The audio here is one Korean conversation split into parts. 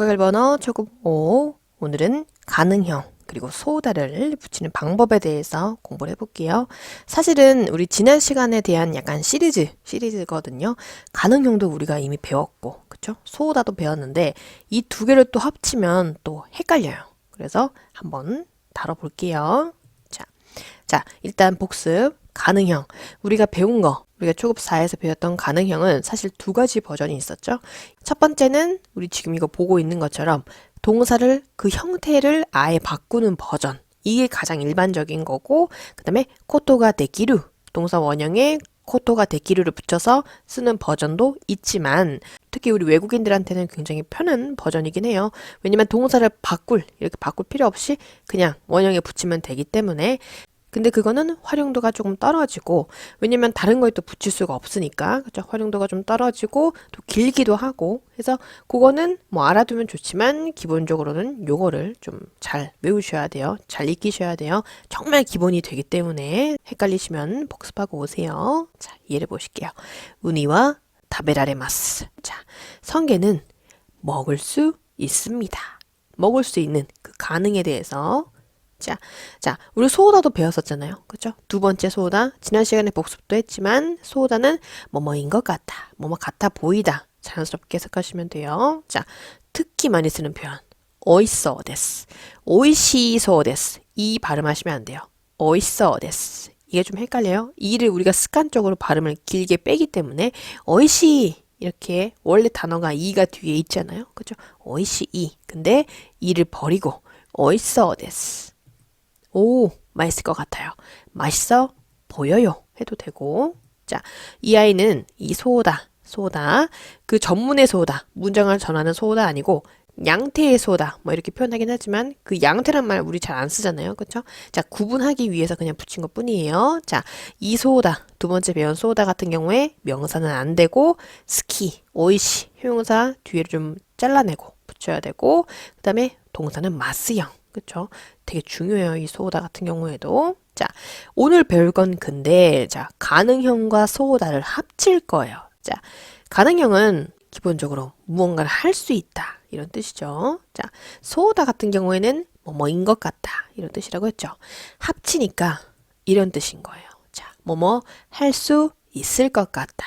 국가열 번호 초급 5. 오늘은 가능형 그리고 소다를 붙이는 방법에 대해서 공부를 해볼게요. 사실은 우리 지난 시간에 대한 약간 시리즈, 시리즈거든요. 가능형도 우리가 이미 배웠고, 그쵸? 소다도 배웠는데, 이 두 개를 또 합치면 또 헷갈려요. 그래서 한번 다뤄볼게요. 자, 자, 일단 복습. 가능형. 우리가 배운 거, 우리가 초급 4에서 배웠던 가능형은 사실 두 가지 버전이 있었죠. 첫 번째는 우리 지금 이거 보고 있는 것처럼 동사를 그 형태를 아예 바꾸는 버전. 이게 가장 일반적인 거고, 그 다음에 코토가 데키루. 동사 원형에 코토가 데키루를 붙여서 쓰는 버전도 있지만, 특히 우리 외국인들한테는 굉장히 편한 버전이긴 해요. 왜냐면 동사를 바꿀, 이렇게 바꿀 필요 없이 그냥 원형에 붙이면 되기 때문에 근데 그거는 활용도가 조금 떨어지고 왜냐면 다른 거에 또 붙일 수가 없으니까. 그죠 활용도가 좀 떨어지고 또 길기도 하고. 해서 그거는 뭐 알아두면 좋지만 기본적으로는 요거를 좀 잘 외우셔야 돼요. 잘 익히셔야 돼요. 정말 기본이 되기 때문에 헷갈리시면 복습하고 오세요. 자 예를 보실게요. 우니와 타베라레마스. 자 성게는 먹을 수 있습니다. 먹을 수 있는 그 가능에 대해서 자, 자, 우리 소다도 배웠었잖아요. 그죠? 두 번째 소다. 지난 시간에 복습도 했지만, 소다는 뭐뭐인 것 같아. 뭐뭐 같아 보이다. 자연스럽게 해석하시면 돼요. 자, 특히 많이 쓰는 표현. 오이소 데스. 오이시소 데스. 이 발음하시면 안 돼요. 오이소 데스. 이게 좀 헷갈려요. 이를 우리가 습관적으로 발음을 길게 빼기 때문에, 오이시. 이렇게 원래 단어가 이가 뒤에 있잖아요. 그죠? 오이시 이. 근데 이를 버리고, 오이소 데스. 오, 맛있을 것 같아요. 맛있어 보여요. 해도 되고. 자, 이 아이는 이 소다, 소다, 그 전문의 소다, 문장을 전하는 소다 아니고 양태의 소다, 뭐 이렇게 표현하긴 하지만 그 양태란 말 우리 잘 안 쓰잖아요. 그쵸? 자, 구분하기 위해서 그냥 붙인 것 뿐이에요. 자, 이 소다, 두 번째 배운 소다 같은 경우에 명사는 안 되고 스키, 오이시, 형용사 뒤에 좀 잘라내고 붙여야 되고 그 다음에 동사는 마스형. 그쵸? 되게 중요해요. 이 소다 같은 경우에도. 자, 오늘 배울 건 근데, 자, 가능형과 소다를 합칠 거예요. 자, 가능형은 기본적으로 무언가를 할 수 있다. 이런 뜻이죠. 자, 소다 같은 경우에는 뭐뭐인 것 같다. 이런 뜻이라고 했죠. 합치니까 이런 뜻인 거예요. 자, 뭐뭐 할 수 있을 것 같다.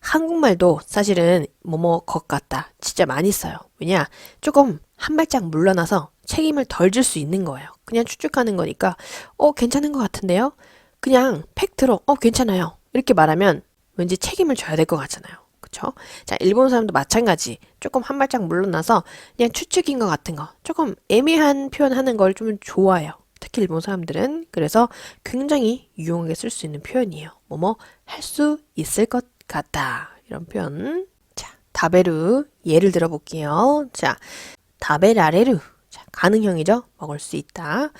한국말도 사실은 뭐뭐 것 같다. 진짜 많이 써요. 왜냐? 조금 한 발짝 물러나서 책임을 덜 질 수 있는 거예요. 그냥 추측하는 거니까, 어, 괜찮은 것 같은데요? 그냥 팩트로, 어, 괜찮아요. 이렇게 말하면 왠지 책임을 져야 될 것 같잖아요. 그쵸? 자, 일본 사람도 마찬가지. 조금 한 발짝 물러나서 그냥 추측인 것 같은 거. 조금 애매한 표현 하는 걸 좀 좋아해요. 특히 일본 사람들은. 그래서 굉장히 유용하게 쓸 수 있는 표현이에요. 뭐뭐 할 수 있을 것 같다. 이런 표현. 자, 다베르 예를 들어 볼게요. 자, 다베라레르. 자, 가능형이죠? 먹을 수 있다.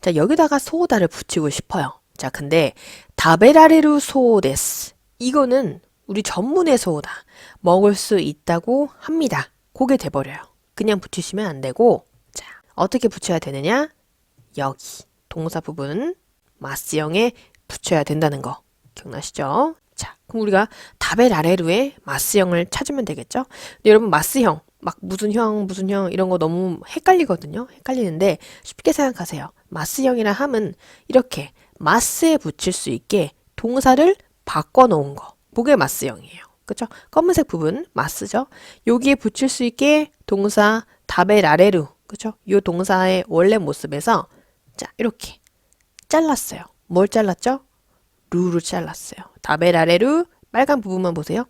자, 여기다가 소다를 붙이고 싶어요. 자, 근데 다베라레루 소데스. 이거는 우리 전문의 소다. 먹을 수 있다고 합니다. 그게 돼버려요. 그냥 붙이시면 안 되고, 자, 어떻게 붙여야 되느냐? 여기. 동사 부분, 마스형에 붙여야 된다는 거. 기억나시죠? 자, 그럼 우리가 다베라레루의 마스형을 찾으면 되겠죠? 여러분, 마스형. 막 무슨 형, 무슨 형 이런 거 너무 헷갈리거든요. 헷갈리는데 쉽게 생각하세요. 마스형이라 함은 이렇게 마스에 붙일 수 있게 동사를 바꿔 놓은 거. 그게 마스형이에요. 그쵸? 검은색 부분 마스죠. 여기에 붙일 수 있게 동사 다베라레루. 그쵸? 요 동사의 원래 모습에서 자, 이렇게 잘랐어요. 뭘 잘랐죠? 루를 잘랐어요. 다베라레루 빨간 부분만 보세요.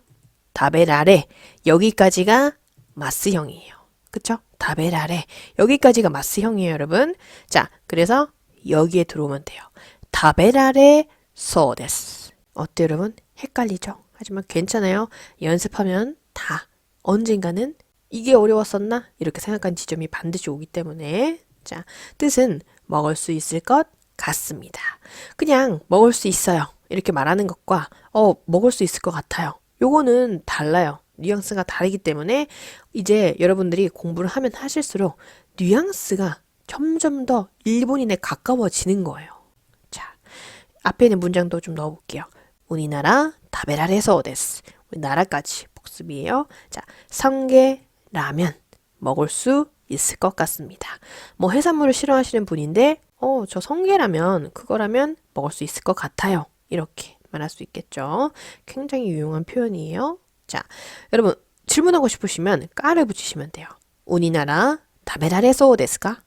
다베라레 여기까지가 마스형이에요. 그쵸? 다베라레. 여기까지가 마스형이에요, 여러분. 자, 그래서 여기에 들어오면 돼요. 다베라레 소데스. 어때요, 여러분? 헷갈리죠? 하지만 괜찮아요. 연습하면 다 언젠가는 이게 어려웠었나? 이렇게 생각한 지점이 반드시 오기 때문에 자, 뜻은 먹을 수 있을 것 같습니다. 그냥 먹을 수 있어요. 이렇게 말하는 것과 어, 먹을 수 있을 것 같아요. 요거는 달라요. 뉘앙스가 다르기 때문에 이제 여러분들이 공부를 하면 하실수록 뉘앙스가 점점 더 일본인에 가까워지는 거예요. 자, 앞에 있는 문장도 좀 넣어볼게요. 우리나라 다베라레소 데스. 우리 나라까지 복습이에요. 자, 성게 라면 먹을 수 있을 것 같습니다. 뭐 해산물을 싫어하시는 분인데, 어, 저 성게라면, 그거라면 먹을 수 있을 것 같아요. 이렇게 말할 수 있겠죠. 굉장히 유용한 표현이에요. 자, 여러분, 질문하고 싶으시면 까를 붙이시면 돼요. 우리나라 다베라레 소 데스까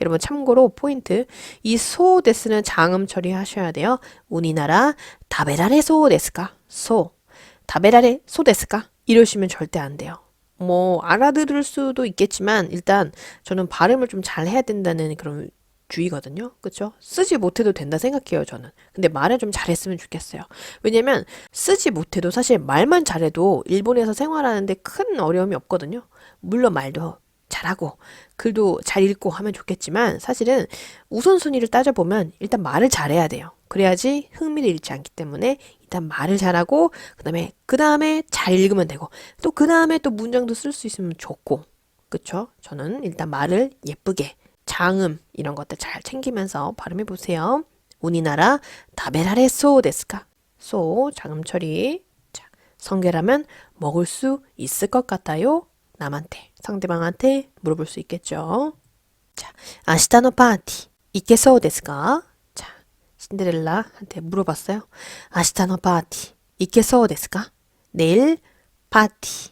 여러분 참고로 포인트 이 소 데스는 장음 처리하셔야 돼요. 우리나라 다베라레 소 데스까 소 다베라레 소 데스까 이러시면 절대 안 돼요. 뭐 알아들을 수도 있겠지만 일단 저는 발음을 좀 잘 해야 된다는 그런 주의거든요. 그쵸? 쓰지 못해도 된다 생각해요, 저는. 근데 말을 좀 잘했으면 좋겠어요. 왜냐면 쓰지 못해도 사실 말만 잘해도 일본에서 생활하는데 큰 어려움이 없거든요. 물론 말도 잘하고 글도 잘 읽고 하면 좋겠지만 사실은 우선순위를 따져보면 일단 말을 잘해야 돼요. 그래야지 흥미를 잃지 않기 때문에 일단 말을 잘하고 그 다음에 그 다음에 잘 읽으면 되고 또 그 다음에 또 문장도 쓸 수 있으면 좋고 그쵸? 저는 일단 말을 예쁘게 장음 이런 것들 잘 챙기면서 발음해 보세요. 우리나라 다베라레 소 데스까? 소 장음 처리. 자, 성게라면 먹을 수 있을 것 같아요. 남한테 상대방한테 물어볼 수 있겠죠. 자, 아시타노 파티 이케소 데스까? 자, 신데렐라한테 물어봤어요. 아시타노 파티 이케소 데스까? 내일 파티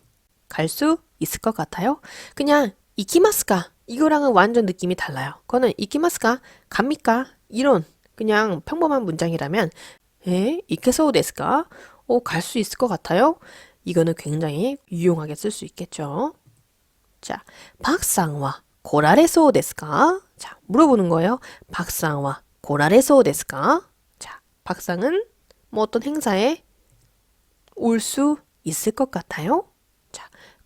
갈 수 있을 것 같아요. 그냥 이키마스까? 이거랑은 완전 느낌이 달라요. 그거는 이키마스까? 갑니까? 이런 그냥 평범한 문장이라면 에? 이케소 데스까? 어, 갈수 있을 것 같아요. 이거는 굉장히 유용하게 쓸 수 있겠죠. 자, 박상와 고라레소 데스까? 자, 물어보는 거예요. 박상와 고라레소 데스까? 자, 박상은 뭐 어떤 행사에 올 수 있을 것 같아요?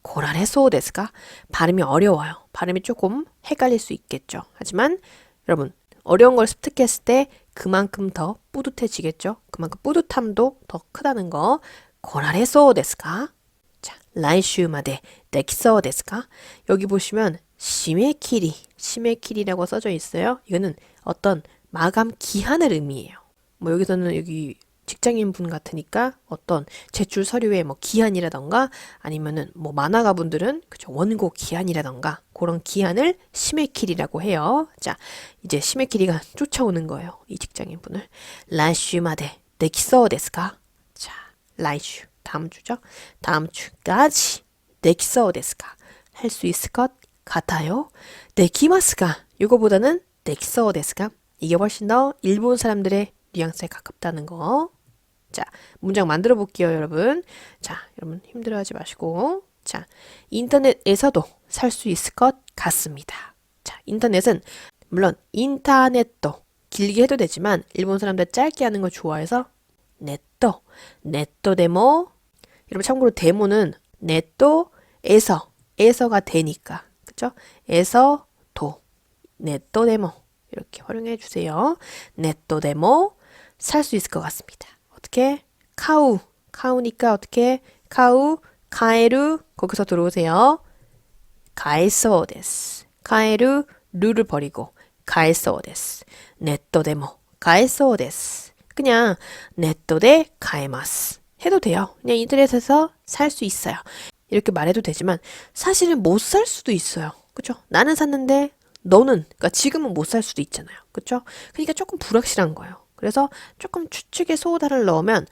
고라레소데스가 발음이 어려워요. 발음이 조금 헷갈릴 수 있겠죠. 하지만 여러분 어려운 걸 습득했을 때 그만큼 더 뿌듯해지겠죠. 그만큼 뿌듯함도 더 크다는 거. 고라레소데스가 자, 라이슈마데 데키소데스가 여기 보시면 시메키리 시메키리라고 써져 있어요. 이거는 어떤 마감 기한을 의미해요. 뭐 여기서는 여기 직장인 분 같으니까 어떤 제출 서류에 뭐 기한이라던가 아니면은 뭐 만화가 분들은 그죠 원고 기한이라던가 그런 기한을 심해키리라고 해요. 자, 이제 시메킬이가 쫓아오는 거예요. 이 직장인 분을 라슈마데 네키서 데스가 자, 라슈 다음 주죠. 다음 주까지 네키서 데스가 할 수 있을 것 같아요. 네키마스가 이거보다는 네키서 데스가 이게 훨씬 더 일본 사람들의 뉘앙스에 가깝다는 거. 자, 문장 만들어 볼게요, 여러분. 자, 여러분 힘들어 하지 마시고. 자, 인터넷에서도 살 수 있을 것 같습니다. 자, 인터넷은 물론 인터넷도 길게 해도 되지만 일본 사람들 짧게 하는 거 좋아해서 넷도, 넷도 데모. 여러분 참고로 데모는 넷도에서, 에서가 되니까. 그죠? 에서 도, 넷도 데모. 이렇게 활용해 주세요. 넷도 데모 살 수 있을 것 같습니다. 어떻게? 카우, 카우니까 어떻게? 카우, 카에루 거기서 들어오세요. 가에소 데스. 카에루 루를 버리고 가에소 데스. 넷도 데모 가에소 데스. 그냥 넷도 데 가에마스 해도 돼요. 그냥 인터넷에서 살 수 있어요. 이렇게 말해도 되지만 사실은 못 살 수도 있어요. 그쵸? 나는 샀는데 너는 그러니까 지금은 못 살 수도 있잖아요. 그쵸? 그러니까 조금 불확실한 거예요. 그래서 조금 추측의 소다를 넣으면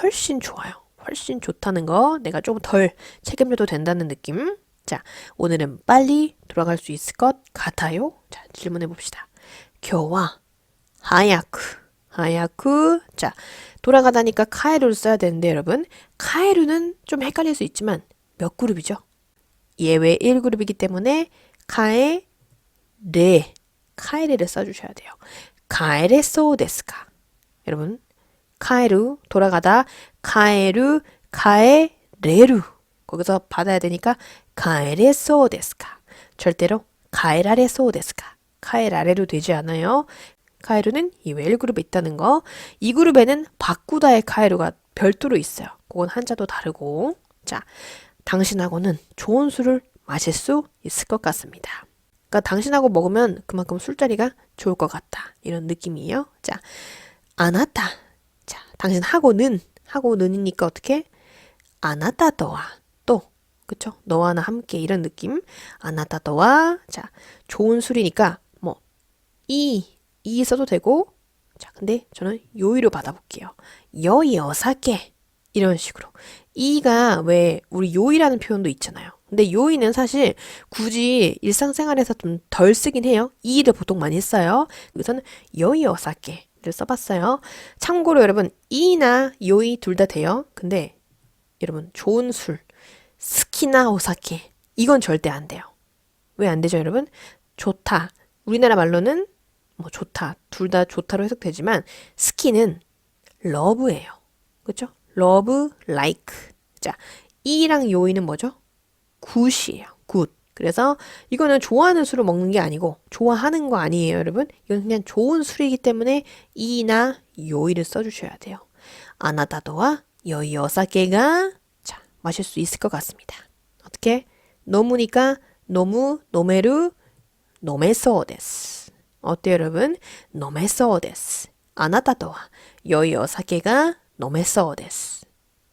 훨씬 좋아요. 훨씬 좋다는 거 내가 조금 덜 책임져도 된다는 느낌. 자, 오늘은 빨리 돌아갈 수 있을 것 같아요. 자, 질문해 봅시다. 교와 하야쿠 하야쿠 자 돌아가다니까 카에루를 써야 되는데 여러분 카에루는 좀 헷갈릴 수 있지만 몇 그룹이죠? 예외 1그룹이기 때문에 카에 레 카에레를 써 주셔야 돼요. 카에레 소 데스카 여러분 카에루 돌아가다 카에루 카에레루 거기서 받아야 되니까 카에레 소 데스카 절대로 카에라레 소 데스카 카에라레로 되지 않아요. 카에루는 이외 1그룹에 있다는 거. 이 그룹에는 바꾸다의 카에루가 별도로 있어요. 그건 한자도 다르고. 자, 당신하고는 좋은 술을 마실 수 있을 것 같습니다. 그러니까 당신하고 먹으면 그만큼 술자리가 좋을 것 같다. 이런 느낌이에요. 자, 아나타. 자, 당신 하고는 하고는이니까 어떻게? 아나타도와 또 그쵸? 너와 나 함께 이런 느낌. 아나타도와 자 좋은 술이니까 뭐 이, 이 써도 되고 자 근데 저는 요이로 받아볼게요. 여이 어사케 이런 식으로 이가 왜 우리 요이라는 표현도 있잖아요. 근데 요이는 사실 굳이 일상생활에서 좀 덜 쓰긴 해요. 이를 보통 많이 써요. 여기서는 여이 어사케 를 써봤어요. 참고로 여러분 이나 요이 둘 다 돼요. 근데 여러분 좋은 술 스키나 오사케 이건 절대 안 돼요. 왜 안 되죠, 여러분? 좋다. 우리나라 말로는 뭐 좋다. 둘 다 좋다로 해석되지만 스키는 러브예요. 그렇죠? 러브 라이크. 자, 이랑 요이는 뭐죠? 굿이에요. 굿. 그래서 이거는 좋아하는 술을 먹는 게 아니고 좋아하는 거 아니에요, 여러분. 이건 그냥 좋은 술이기 때문에 이나 요이를 써주셔야 돼요. 아나타도와 여이 어사케가 자 마실 수 있을 것 같습니다. 어떻게? 너무니까 너무 노메루 노메소 데스. 어때요, 여러분? 노메소 데스. 아나타도와 여이 어사케가 노메소 데스.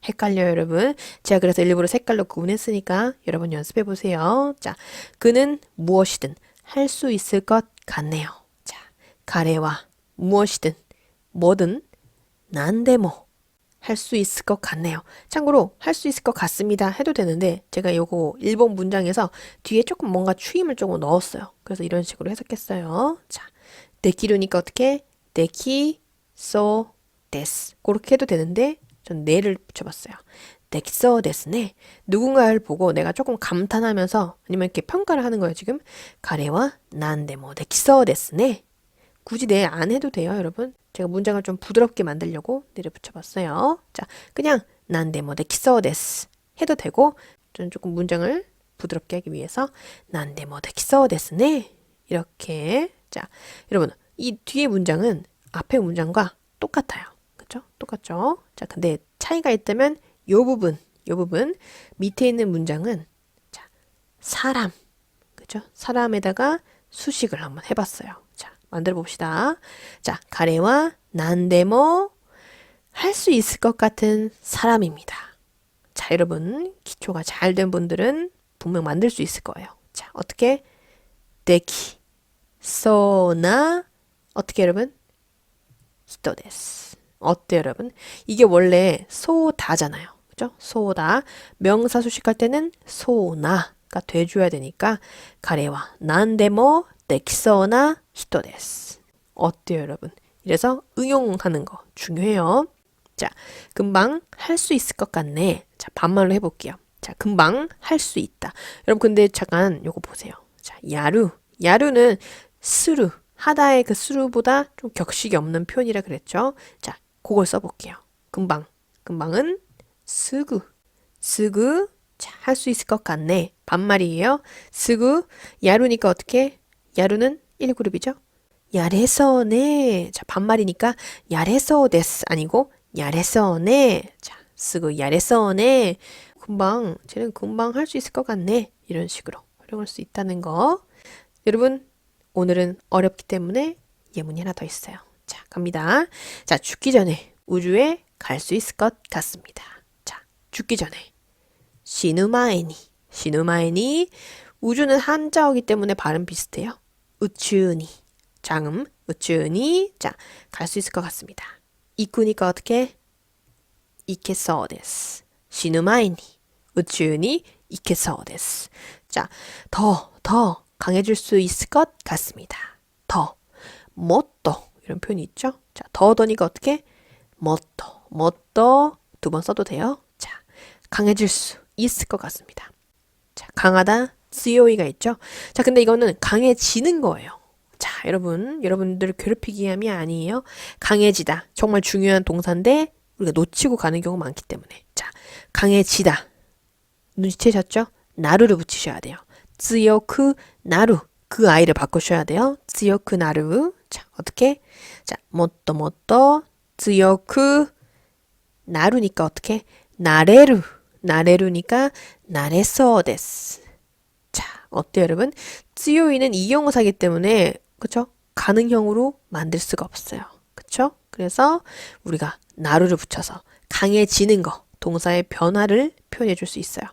헷갈려요, 여러분. 제가 그래서 일부러 색깔로 구분했으니까 여러분 연습해 보세요. 자, 그는 무엇이든 할 수 있을 것 같네요. 자, 가래와 무엇이든 뭐든 난데모 할 수 있을 것 같네요. 참고로 할 수 있을 것 같습니다 해도 되는데 제가 요거 일본 문장에서 뒤에 조금 뭔가 추임을 조금 넣었어요. 그래서 이런 식으로 해석했어요. 자, 데키루니까 어떻게? 데키 소 데스 그렇게 해도 되는데 전 네를 붙여봤어요. 덱서 데스네. 누군가를 보고 내가 조금 감탄하면서 아니면 이렇게 평가를 하는 거예요, 지금. 가래와 난데 뭐 덱서 데스네. 굳이 네안 해도 돼요, 여러분. 제가 문장을 좀 부드럽게 만들려고 네를 붙여봤어요. 자, 그냥 난데 뭐 덱서 데스 해도 되고, 저는 조금 문장을 부드럽게 하기 위해서 난데 뭐 덱서 데스네. 이렇게. 자, 여러분, 이 뒤에 문장은 앞에 문장과 똑같아요. 그쵸? 똑같죠? 자, 근데 차이가 있다면 요 부분, 요 부분 밑에 있는 문장은 자, 사람. 그죠? 사람에다가 수식을 한번 해 봤어요. 자, 만들어 봅시다. 자, 가래와 난데모 할 수 있을 것 같은 사람입니다. 자, 여러분, 기초가 잘 된 분들은 분명 만들 수 있을 거예요. 자, 어떻게? 데키, 소나, 어떻게 여러분? 히토 데스. 어때요, 여러분? 이게 원래 소다잖아요. 그죠? 소다. 명사 수식할 때는 소나가 돼줘야 되니까 가래와 난데모 데키소나 히토 데스. 어때요, 여러분? 이래서 응용하는 거 중요해요. 자, 금방 할 수 있을 것 같네. 자, 반말로 해볼게요. 자, 금방 할 수 있다. 여러분, 근데 잠깐 요거 보세요. 자, 야루. 야루는 스루. 하다의 그 스루보다 좀 격식이 없는 표현이라 그랬죠. 자, 그걸 써볼게요. 금방. 금방은 스구. 스구. 자, 할수 있을 것 같네. 반말이에요. 스구. 야루니까 어떻게? 야루는 1그룹이죠. 야레서네. 자, 반말이니까 야레서 데스 아니고 야레서네. 자, 쓰고 야레서네. 금방 쟤는 금방 할 수 있을 것 같네. 이런 식으로 활용할 수 있다는 거. 여러분, 오늘은 어렵기 때문에 예문이 하나 더 있어요. 자, 갑니다. 자, 죽기 전에 우주에 갈 수 있을 것 같습니다. 자, 죽기 전에. 시누마에니. 시누마에니. 우주는 한자어기 때문에 발음 비슷해요. 우추니. 장음. 우추니. 자, 갈 수 있을 것 같습니다. 이쿠니까 어떻게? 이케소 데스. 시누마에니. 우추니. 이케소 데스. 자, 더, 더 강해질 수 있을 것 같습니다. 더. 뭐또 이런 표현이 있죠? 자, 더더니까 어떻게? 뭐또, 뭐또 두번 써도 돼요. 자, 강해질 수 있을 것 같습니다. 자, 강하다, 쓰요이가 있죠? 자, 근데 이거는 강해지는 거예요. 자, 여러분, 여러분들 괴롭히기 위함이 아니에요. 강해지다. 정말 중요한 동사인데 우리가 놓치고 가는 경우가 많기 때문에. 자, 강해지다. 눈치채셨죠? 나루를 붙이셔야 돼요. 쯔요크 나루. 그 아이를 바꾸셔야 돼요. 쯔요크 나루. 자, 어떻게? 자, 뭐또 뭐또 쯔요크 나루니까 어떻게? 나레루. 나레루니까 나레소 데스. 자, 어때요, 여러분? 쯔요이는 이용사이기 때문에 그쵸? 가능형으로 만들 수가 없어요. 그쵸? 그래서 우리가 나루를 붙여서 강해지는 거, 동사의 변화를 표현해 줄 수 있어요.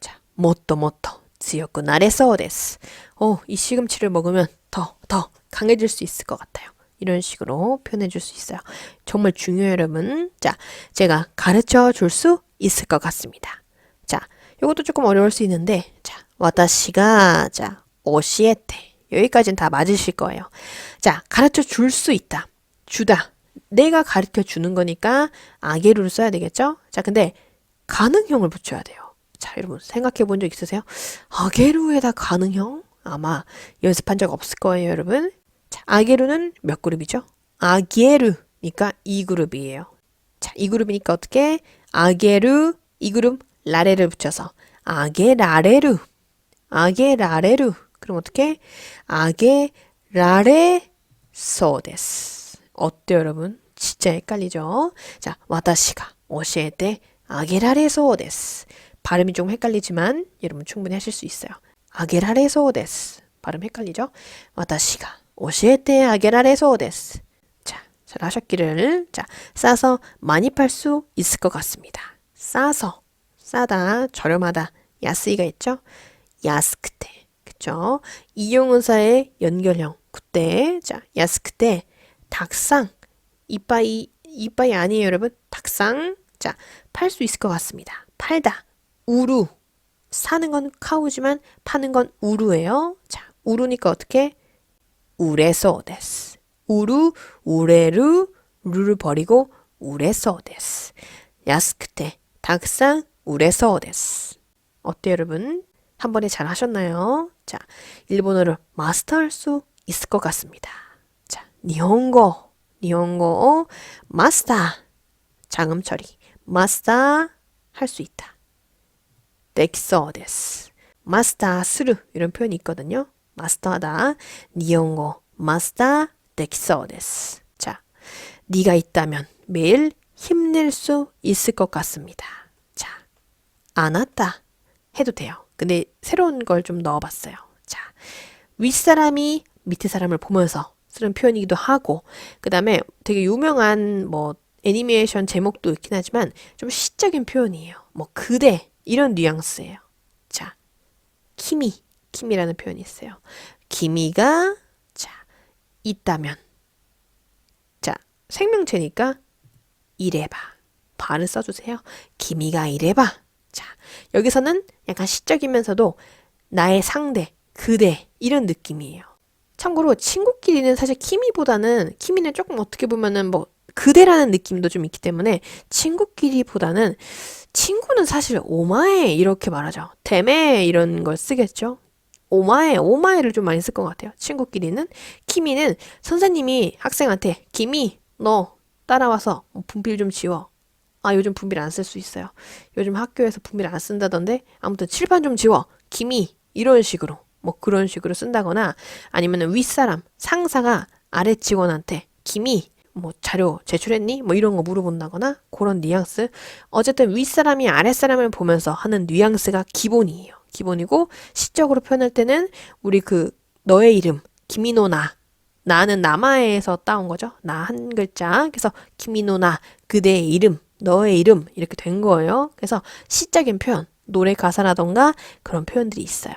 자, 모토 모토 強くなれそうです. 어, 이 시금치를 먹으면 더, 더 강해질 수 있을 것 같아요. 이런 식으로 표현해 줄 수 있어요. 정말 중요해요, 여러분. 자, 제가 가르쳐 줄 수 있을 것 같습니다. 자, 이것도 조금 어려울 수 있는데, 자, 와다시가, 자, 오시에테. 여기까지는 다 맞으실 거예요. 자, 가르쳐 줄 수 있다. 주다. 내가 가르쳐 주는 거니까 아게루를 써야 되겠죠? 자, 근데 가능형을 붙여야 돼요. 자, 여러분 생각해 본 적 있으세요? 아게루에다 가능형? 아마 연습한 적 없을 거예요, 여러분. 자, 아게루는 몇 그룹이죠? 아게루니까 이 그룹이에요. 자, 이 그룹이니까 어떻게? 아게루 이 그룹 라레를 붙여서 아게라레루 아게라레루 그럼 어떻게? 아게라레소 데스 어때요 여러분? 진짜 헷갈리죠? 자, 와다시가 오시에테 아게라레소 데스 발음이 좀 헷갈리지만 여러분 충분히 하실 수 있어요. 아게라레소 데스 발음 헷갈리죠? 와다시가 오시에테 아게라레 소데스. 자, 잘 하셨기를. 자, 싸서 많이 팔 수 있을 것 같습니다. 싸서, 싸다, 저렴하다. 야스이가 있죠? 야스크테. 그쵸? 이용은사의 연결형. 그때, 자, 야스크테. 닭상. 이빠이, 이빠이 아니에요, 여러분. 닭상. 자, 팔 수 있을 것 같습니다. 팔다. 우루. 사는 건 카우지만 파는 건 우루예요. 자, 우루니까 어떻게? 우레소 데스. 우루, 우레루, 루를 버리고 우레소 데스. 야스크테, 닭상 우레소 데스. 어때 여러분? 한 번에 잘 하셨나요? 자, 일본어를 마스터할 수 있을 것 같습니다. 자, 니혼고, 니혼고, 어? 마스터. 장음 처리. 마스터 할 수 있다. 넥서 데스. 마스터 스루 이런 표현이 있거든요. 마스터하다. 니온고 마스터 데키소です. 자, 네가 있다면 매일 힘낼 수 있을 것 같습니다. 자, 안았다 해도 돼요. 근데 새로운 걸 좀 넣어봤어요. 자, 윗사람이 밑에 사람을 보면서 쓰는 표현이기도 하고, 그 다음에 되게 유명한 뭐 애니메이션 제목도 있긴 하지만 좀 시적인 표현이에요. 뭐 그대 이런 뉘앙스예요. 자, 키미 키미라는 표현이 있어요. 키미가 자 있다면 자 생명체니까 이래봐 발을 써주세요. 키미가 이래봐. 자 여기서는 약간 시적이면서도 나의 상대, 그대 이런 느낌이에요. 참고로 친구끼리는 사실 키미보다는 키미는 조금 어떻게 보면은 뭐 그대라는 느낌도 좀 있기 때문에 친구끼리보다는 친구는 사실 오마에 이렇게 말하죠. 데메 이런 걸 쓰겠죠. 오마에, 오마에를 좀 많이 쓸 것 같아요. 친구끼리는. 키미는 선생님이 학생한테, 키미, 너 따라와서 분필 좀 지워. 아, 요즘 분필 안 쓸 수 있어요. 요즘 학교에서 분필 안 쓴다던데, 아무튼 칠판 좀 지워. 키미, 이런 식으로. 뭐 그런 식으로 쓴다거나, 아니면 윗사람, 상사가 아래 직원한테, 키미, 뭐 자료 제출했니? 뭐 이런 거 물어본다거나 그런 뉘앙스. 어쨌든 윗사람이 아랫사람을 보면서 하는 뉘앙스가 기본이에요. 기본이고 시적으로 표현할 때는 우리 그 너의 이름 김이노나 나는 남아에서 따온 거죠. 나 한 글자. 그래서 김이노나 그대의 이름 너의 이름 이렇게 된 거예요. 그래서 시적인 표현 노래 가사라던가 그런 표현들이 있어요.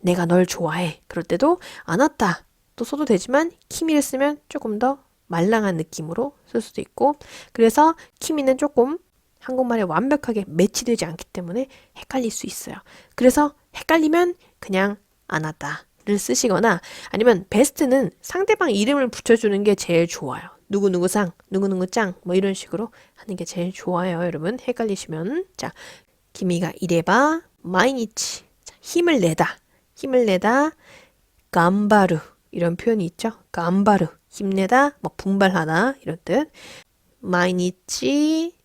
내가 널 좋아해. 그럴 때도 안 왔다. 또 써도 되지만 키미를 쓰면 조금 더 말랑한 느낌으로 쓸 수도 있고 그래서 키미는 조금 한국말에 완벽하게 매치되지 않기 때문에 헷갈릴 수 있어요. 그래서 헷갈리면 그냥 안 왔다를 쓰시거나 아니면 베스트는 상대방 이름을 붙여주는 게 제일 좋아요. 누구누구상, 누구누구짱 뭐 이런 식으로 하는 게 제일 좋아요. 여러분 헷갈리시면 자 기미가 이래봐 마이니치 자, 힘을 내다 힘을 내다 감바루 이런 표현이 있죠. 감바루 힘내다, 뭐 분발하다 이런 뜻. 마이니치 자,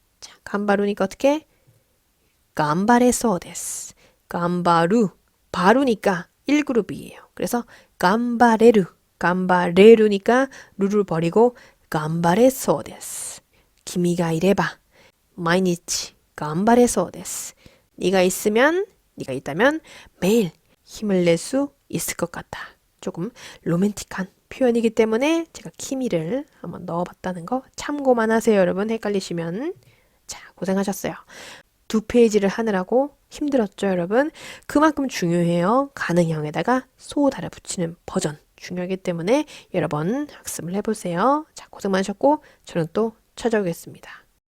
간바루니까 어떻게? 간바레소 데스. 간바루 바루니까 1그룹이에요. 그래서 간바레루 간바레루니까 루를 버리고 간바레소 데스. 기미가 이래봐. 마이니치 간바레소 데스. 네가 있으면 네가 있다면 매일 힘을 낼 수 있을 것 같다. 조금 로맨틱한 표현이기 때문에 제가 키미를 한번 넣어봤다는 거 참고만 하세요, 여러분. 헷갈리시면. 자, 고생하셨어요. 두 페이지를 하느라고 힘들었죠, 여러분? 그만큼 중요해요. 가능형에다가 소다를 붙이는 버전. 중요하기 때문에 여러 번 학습을 해보세요. 자, 고생 많으셨고, 저는 또 찾아오겠습니다.